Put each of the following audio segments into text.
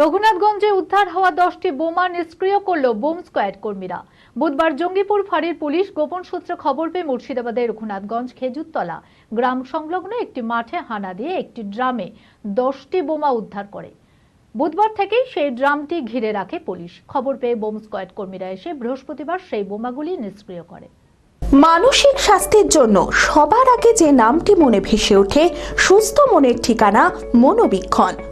রঘুনাথগঞ্জে উদ্ধার হওয়া দশটি বোমা নিষ্ক্রিয় করল বোম স্কোয়াড কর্মীরা। বুধবার জঙ্গিপুর ফাঁড়ির পুলিশ গোপন সূত্রে খবর পেয়ে মুর্শিদাবাদের রঘুনাথগঞ্জ খেজুরতলা গ্রাম সংলগ্ন একটি মাঠে হানা দিয়ে একটি ড্রামে দশটি বোমা উদ্ধার করে। বুধবার থেকেই সেই ড্রামটি ঘিরে রাখে পুলিশ। খবর পেয়ে বোম স্কোয়াড কর্মীরা এসে বৃহস্পতিবার সেই বোমাগুলি নিষ্ক্রিয় করে। মানসিক স্বাস্থ্যের জন্য সবার আগে যে নামটি মনে ভেসে ওঠে, সুস্থ মনের ঠিকানা মনোবীক্ষণ।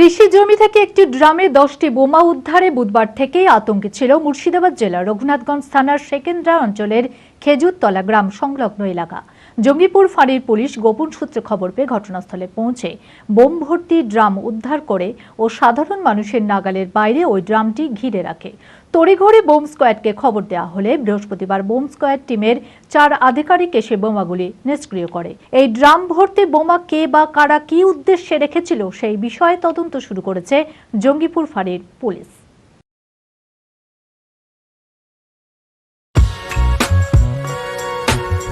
কৃষি জমি থেকে একটি ড্রামে দশটি বোমা উদ্ধারে বুধবার থেকেই আতঙ্কে ছিল মুর্শিদাবাদ জেলার রঘুনাথগঞ্জ থানার সেকেন্দ্রা অঞ্চলের খেজুরতলা গ্রাম সংলগ্ন এলাকা। জঙ্গিপুর ফাঁড়ির পুলিশ গোপন সূত্রে খবর পেয়ে ঘটনাস্থলে পৌঁছে বোম ভর্তি ড্রাম উদ্ধার করে ও সাধারণ মানুষের নাগালের বাইরে ওই ড্রামটি ঘিরে রাখে। তড়িঘড়ি বোম স্কোয়াডকে খবর দেওয়া হলে বৃহস্পতিবার বোম স্কোয়াড টিমের চার আধিকারিক এসে বোমাগুলি নিষ্ক্রিয় করে। এই ড্রাম ভর্তি বোমা কে বা কারা কি উদ্দেশ্যে রেখেছিল সেই বিষয়ে তদন্ত শুরু করেছে জঙ্গিপুর ফাঁড়ির police.